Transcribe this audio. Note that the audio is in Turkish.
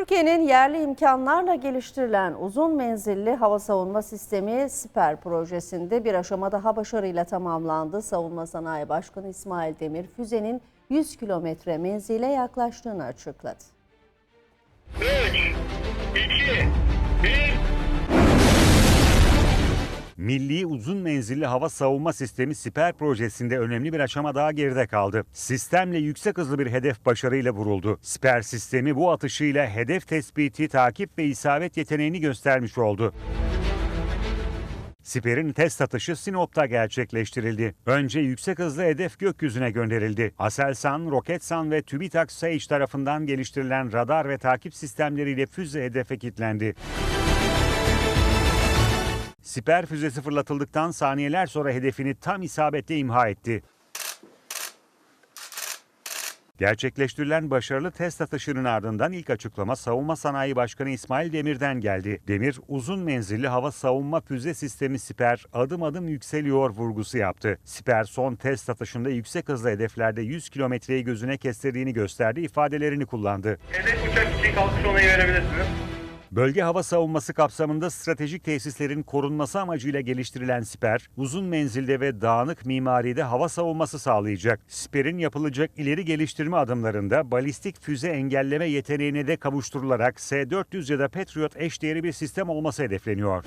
Türkiye'nin yerli imkanlarla geliştirilen uzun menzilli hava savunma sistemi Siper projesinde bir aşama daha başarıyla tamamlandı. Savunma Sanayi Başkanı İsmail Demir füzenin 100 kilometre menzile yaklaştığını açıkladı. 3, 2, Milli Uzun Menzilli Hava Savunma Sistemi Siper projesinde önemli bir aşama daha geride kaldı. Sistemle yüksek hızlı bir hedef başarıyla vuruldu. Siper sistemi bu atışıyla hedef tespiti, takip ve isabet yeteneğini göstermiş oldu. Siper'in test atışı Sinop'ta gerçekleştirildi. Önce yüksek hızlı hedef gökyüzüne gönderildi. Aselsan, Roketsan ve TÜBİTAK Sage tarafından geliştirilen radar ve takip sistemleriyle füze hedefe kilitlendi. Siper füzesi fırlatıldıktan saniyeler sonra hedefini tam isabetle imha etti. Gerçekleştirilen başarılı test atışının ardından ilk açıklama Savunma Sanayi Başkanı İsmail Demir'den geldi. Demir, uzun menzilli hava savunma füze sistemi Siper adım adım yükseliyor vurgusu yaptı. Siper son test atışında yüksek hızlı hedeflerde 100 kilometreyi gözüne kestirdiğini gösterdi ifadelerini kullandı. Hedef uçak için kalkış onayı verebilirsiniz. Bölge hava savunması kapsamında stratejik tesislerin korunması amacıyla geliştirilen Siper, uzun menzilde ve dağınık mimaride hava savunması sağlayacak. Siper'in yapılacak ileri geliştirme adımlarında balistik füze engelleme yeteneğine de kavuşturularak S-400 ya da Patriot eşdeğeri bir sistem olması hedefleniyor.